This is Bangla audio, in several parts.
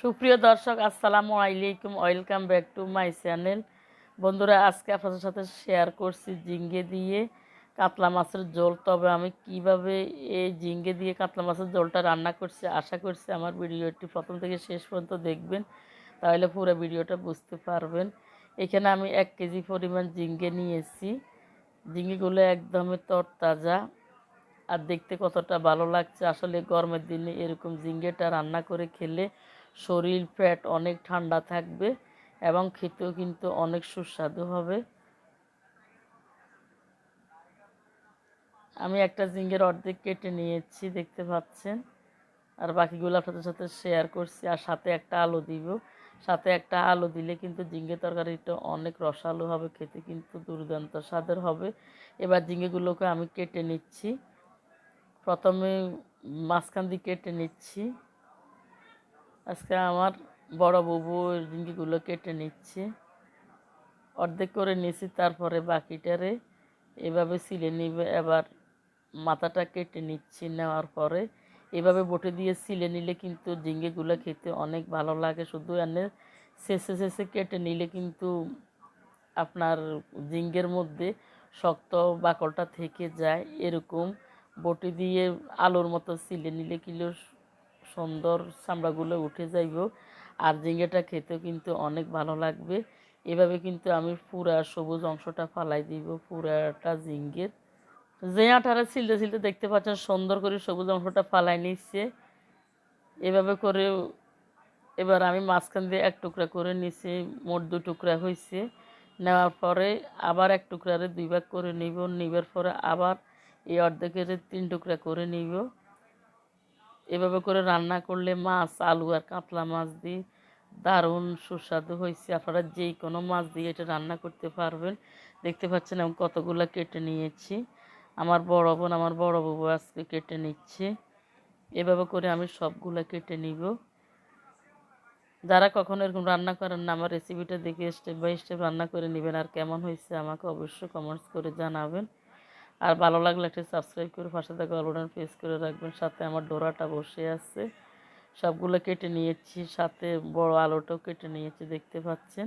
সুপ্রিয় দর্শক, আসসালামু আলাইকুম। Welcome back to my channel বন্ধুরা, আজকে আপনাদের সাথে শেয়ার করছি জিঙ্গে দিয়ে কাতলা মাছের ঝোল। তবে আমি কীভাবে এই জিঙ্গে দিয়ে কাতলা মাছের ঝোলটা রান্না করছি, আশা করছি আমার ভিডিওটি প্রথম থেকে শেষ পর্যন্ত দেখবেন। তাহলে পুরো ভিডিওটা বুঝতে পারবেন। এখানে আমি এক কেজি পরিমাণ জিঙ্গে নিয়েছি। জিঙ্গেগুলো একদমই তরতাজা আর দেখতে কতটা ভালো লাগছে। আসলে গরমের দিনে এরকম জিঙ্গেটা রান্না করে খেলে শরীর ফ্যাট অনেক ঠান্ডা থাকবে এবং খেতেও কিন্তু অনেক সুস্বাদু হবে। আমি একটা জিঙ্গের অর্ধেক কেটে নিয়েছি, দেখতে পাচ্ছেন। আর বাকিগুলো আপনাদের সাথে শেয়ার করছি। আর সাথে একটা আলু দিব। সাথে একটা আলু দিলে কিন্তু জিঙ্গে তরকারিটা অনেক রসালো হবে, খেতে কিন্তু দুর্দান্ত স্বাদের হবে। এবার জিঙ্গেগুলোকে আমি কেটে নিচ্ছি। প্রথমে মাঝখান দিয়ে কেটে নিচ্ছি। আজকে আমার বড় বউ রিঙ্গিগুলো কেটে নিচ্ছে। অর্ধেক করে নিয়েছি, তারপরে বাকিটারে এভাবে সিলে নিবে। এবার মাথাটা কেটে নিচ্ছি নেওয়ার পরে এভাবে বটে দিয়ে সিলে নিলে কিন্তু ঝিঙ্গেগুলো খেতে অনেক ভালো লাগে। শুধু এনে শেষে শেষে কেটে নিলে কিন্তু আপনার জিঙ্গের মধ্যে শক্ত বাকলটা থেকে যায়। এরকম বটি দিয়ে আলুর মতো সিলে নিলে কিলো সুন্দর চামড়াগুলো উঠে যাইব। আর ঝিঙ্গেটা খেতেও কিন্তু অনেক ভালো লাগবে। এভাবে কিন্তু আমি পুরা সবুজ অংশটা ফালাই দিব, পুরাটা জিঙ্গের যে আটারা ছিলতে ছিলতে দেখতে পাচ্ছেন সুন্দর করে সবুজ অংশটা ফালাই নিচ্ছে। এভাবে করে এবার আমি মাঝখান দিয়ে এক টুকরা করে নিছি, মোট দু টুকরা হয়েছে নেওয়ার পরে আবার এক টুকরারে দুই ভাগ করে নিব, নিবার পরে আবার এই অর্ধেকের তিন টুকরা করে নিব। এভাবে করে রান্না করলে মাছ, আলু আর কাতলা মাছ দিয়ে দারুণ সুস্বাদু হয়েছে। আপনারা যেই কোনো মাছ দিয়ে এটা রান্না করতে পারবেন। দেখতে পাচ্ছেন আমি কতগুলো কেটে নিয়েছি। আমার বড় বোন, আমার বড় বউ আজকে কেটে নিচ্ছে। এভাবে করে আমি সবগুলো কেটে নিব। যারা কখনো এরকম রান্না করেন না, আমার রেসিপিটা দেখে স্টেপ বাই স্টেপ রান্না করে নেবেন। আর কেমন হয়েছে আমাকে অবশ্যই কমেন্টস করে জানাবেন। আর ভালো লাগলে একটা সাবস্ক্রাইব করে পাশে থাকা অলরেডি প্রেস করে রাখবেন। সাথে আমার ডোরাটা বসে আছে। সবগুলো কেটে নিয়েছি। সাথে বড় আলুটাও কেটে নিয়েছি, দেখতে পাচ্ছেন?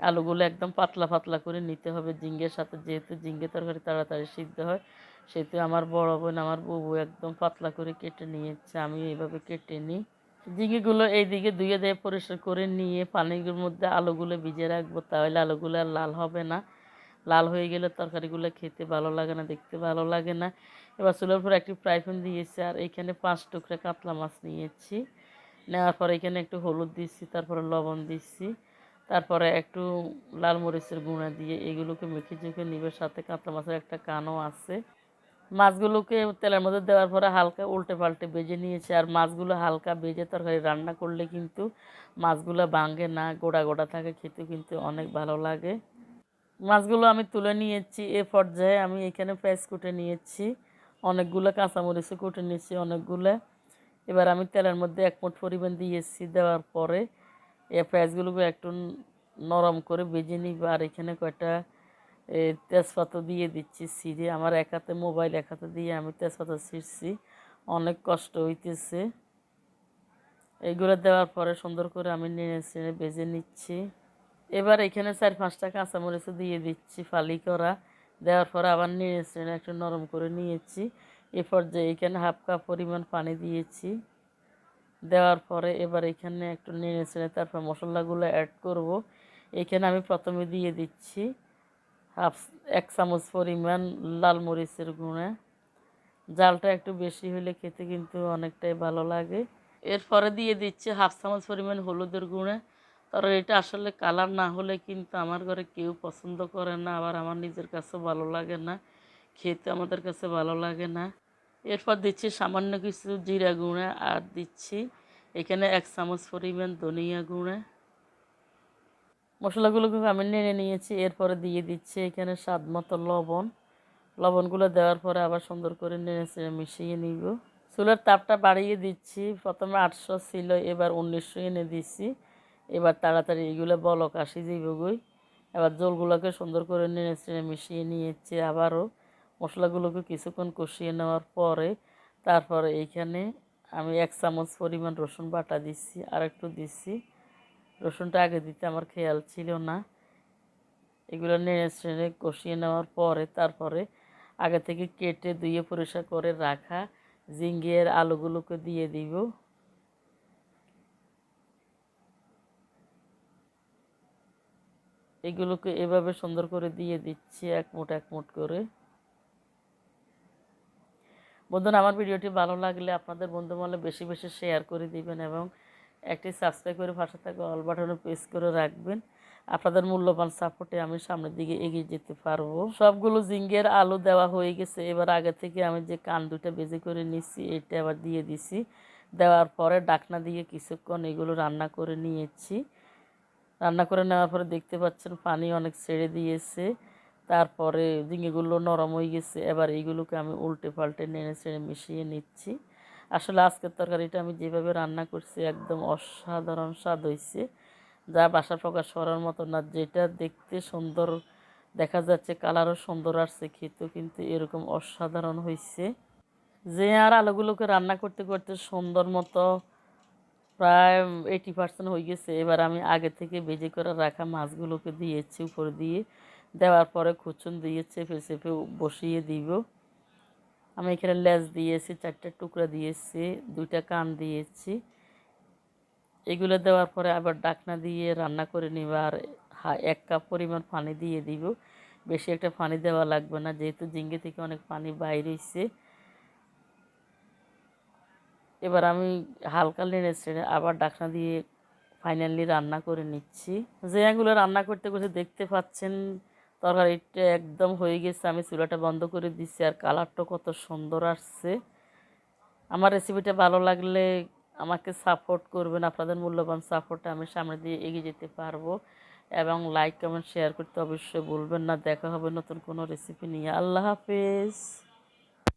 আলুগুলো একদম পাতলা পাতলা করে নিতে হবে জিঙ্গের সাথে। যেহেতু জিঙ্গে তরকারি তাড়াতাড়ি সিদ্ধ হয়, সেহেতু আমার বড় বোন, আমার বউ একদম পাতলা করে কেটে নিয়েছে। আমি এইভাবে কেটে নিই। ঝিঙেগুলো এইদিকে ধুয়ে দিয়ে পরিষ্কার করে নিয়ে পানির মধ্যে আলুগুলো ভিজে রাখব। তাহলে আলুগুলো আর লাল হবে না। লাল হয়ে গেলে তরকারিগুলো খেতে ভালো লাগে না, দেখতে ভালো লাগে না। এবার চুলের উপর একটি ফ্রাই প্যান দিয়েছি আর এখানে পাঁচ টুকরা কাতলা মাছ নিয়েছি। নেওয়ার পর এখানে একটু হলুদ দিচ্ছি তারপরে লবণ দিচ্ছি তারপরে একটু লাল মরিচের গুঁড়া দিয়ে এগুলোকে মেখে চুখে নিবে। সাথে কাতলা মাছের একটা কানও আছে। মাছগুলোকে তেলের মধ্যে দেওয়ার পরে হালকা উল্টে পাল্টে বেজে নিয়েছে আর মাছগুলো হালকা বেজে তরকারি রান্না করলে কিন্তু মাছগুলো ভাঙে না, গোড়া গোড়া থাকে খেতে কিন্তু অনেক ভালো লাগে। মাছগুলো আমি তুলে নিয়েছি, এ পর্যায়ে আমি এখানে পেঁয়াজ কুটে নিয়েছি, অনেকগুলো কাঁচামরিচও কুটে নিয়েছি, অনেকগুলো। এবার আমি তেলের মধ্যে এক মুঠ পরিমাণ দিয়েছি দেওয়ার পরে এ পেঁয়াজগুলোকে একটু নরম করে ভেজে নিব। আর এখানে কয়টা তেজপাতা দিয়ে দিচ্ছি ছিঁড়ে আমার এক হাতে মোবাইল, এক হাতে দিয়ে আমি তেজপাতা ছিঁড়ছি অনেক কষ্ট হইতেছে। এইগুলো দেওয়ার পরে সুন্দর করে আমি নেড়ে চেড়ে ভেজে নিচ্ছি। এবার এখানে চার, পাঁচটা কাঁচামরিচ দিয়ে দিচ্ছি ফালি করা। দেওয়ার পরে আবার চেড়ে একটু নরম করে নিয়েছি। এ পর্যায়ে এখানে হাফ কাপ পরিমাণ পানি দিয়েছি। দেওয়ার পরে এবার এখানে একটু নেড়ে তারপর মশলাগুলো অ্যাড করব। এখানে আমি প্রথমে দিয়ে দিচ্ছি হাফ, এক চামচ পরিমাণ লাল মরিচের গুঁড়া। জালটা একটু বেশি হলে খেতে কিন্তু অনেকটাই ভালো লাগে। এরপরে দিয়ে দিচ্ছি হাফ চামচ পরিমাণ হলুদের গুঁড়া। তবে এটা আসলে কালার না হলে কিন্তু আমার ঘরে কেউ পছন্দ করে না, আবার আমার নিজের কাছেও ভালো লাগে না, খেতে আমাদের কাছে ভালো লাগে না। এরপর দিচ্ছি সামান্য কিছু জিরা গুঁড়া আর দিচ্ছি এখানে এক চামচ পরিমাণ ধনিয়া গুঁড়া। মশলাগুলোকে আমি নেড়ে নিয়েছি, এরপরে দিয়ে দিচ্ছি এখানে স্বাদ মতো লবণ। লবণগুলো দেওয়ার পরে আবার সুন্দর করে নেড়ে মিশিয়ে নিব। চুলের তাপটা বাড়িয়ে দিচ্ছি, প্রথমে আটশো ছিল, এবার উনিশশো এনে দিচ্ছি এবার তাড়াতাড়ি এগুলো বলক, আসি যাইবগই এবার জলগুলোকে সুন্দর করে নেড়ে মিশিয়ে নিয়েছি আবারও। মশলাগুলোকে কিছুক্ষণ কষিয়ে নেওয়ার পরে তারপরে এইখানে আমি এক চামচ পরিমাণ রসুন বাটা দিচ্ছি, আর একটু দিচ্ছি। রসুনটা আগে দিতে আমার খেয়াল ছিল না। এগুলো নেড়ে চেড়ে কষিয়ে নেওয়ার পরে তারপরে আগে থেকে কেটে ধুয়ে পরিষ্কার করে রাখা জিঙ্গের আলুগুলোকে দিয়ে দিব। এগুলোকে এভাবে সুন্দর করে দিয়ে দিচ্ছি এক মুঠ এক মুঠ করে। বন্ধুরা, আমার ভিডিওটি ভালো লাগলে আপনাদের বন্ধু মহলে বেশি বেশি শেয়ার করে দিবেন এবং একটি সাবস্ক্রাইব করে পাশে থাকা অল বাটনে প্রেস করে রাখবেন। আপনাদের মূল্যবান সাপোর্টে আমি সামনের দিকে এগিয়ে যেতে পারব। সবগুলো জিঙ্গের আলু দেওয়া হয়ে গেছে। এবার আগে থেকে আমি যে কান দুটা বেজে করে নিচ্ছি, এটা আবার দিয়ে দিছি। দেওয়ার পরে ডাকনা দিয়ে কিছুক্ষণ এগুলো রান্না করে নিয়েছি। রান্না করে নেওয়ার পরে দেখতে পাচ্ছেন পানি অনেক ছেড়ে দিয়েছে। তারপরে ঝিঙেগুলো নরম হয়ে গেছে। এবার এইগুলোকে আমি উল্টে পাল্টে নেড়ে ছেড়ে মিশিয়ে নিচ্ছি। আসলে আজকের তরকারিটা আমি যেভাবে রান্না করছি একদম অসাধারণ স্বাদ হয়েছে। যা বাসা প্রকাশ করার মতো না, যেটা দেখতে সুন্দর দেখা যাচ্ছে, কালারও সুন্দর আসছে, খেতেও কিন্তু এরকম অসাধারণ হয়েছে। যে আর আলুগুলোকে রান্না করতে করতে সুন্দর মতো প্রায় এইটি পার্সেন্ট হয়ে গেছে। এবার আমি আগে থেকে বেজে করে রাখা মাছগুলোকে দিয়েছি, উপর দিয়ে। দেওয়ার পরে খুচুন দিয়ে চেপে চেপে বসিয়ে দিব। আমি এখানে লেজ দিয়েছি, চারটে টুকরা দিয়েছি, দুইটা কান দিয়েছি। এগুলো দেওয়ার পরে আবার ডাকনা দিয়ে রান্না করে নিব আর এক কাপ পরিমাণ পানি দিয়ে দিব। বেশি একটা পানি দেওয়া লাগবে না, যেহেতু জিঙ্গে থেকে অনেক পানি বাইরে এসে এবার আমি হালকা নেড়ে ছেড়ে আবার ডাকনা দিয়ে ফাইনালি রান্না করে নিচ্ছি। যেগুলো রান্না করতে করতে দেখতে পাচ্ছেন তরকারিটা একদম হয়ে গেছে। আমি চুলাটা বন্ধ করে দিচ্ছি আর কালারটা কত সুন্দর আসছে। আমার রেসিপিটা ভালো লাগলে আমাকে সাপোর্ট করবেন। আপনাদের মূল্যবান সাপোর্টে আমি সামনে দিয়ে এগিয়ে যেতে পারব। এবং লাইক কমেন্ট শেয়ার করতে অবশ্যই বলবেন না। দেখা হবে নতুন কোনো রেসিপি নিয়ে। আল্লাহ হাফেজ।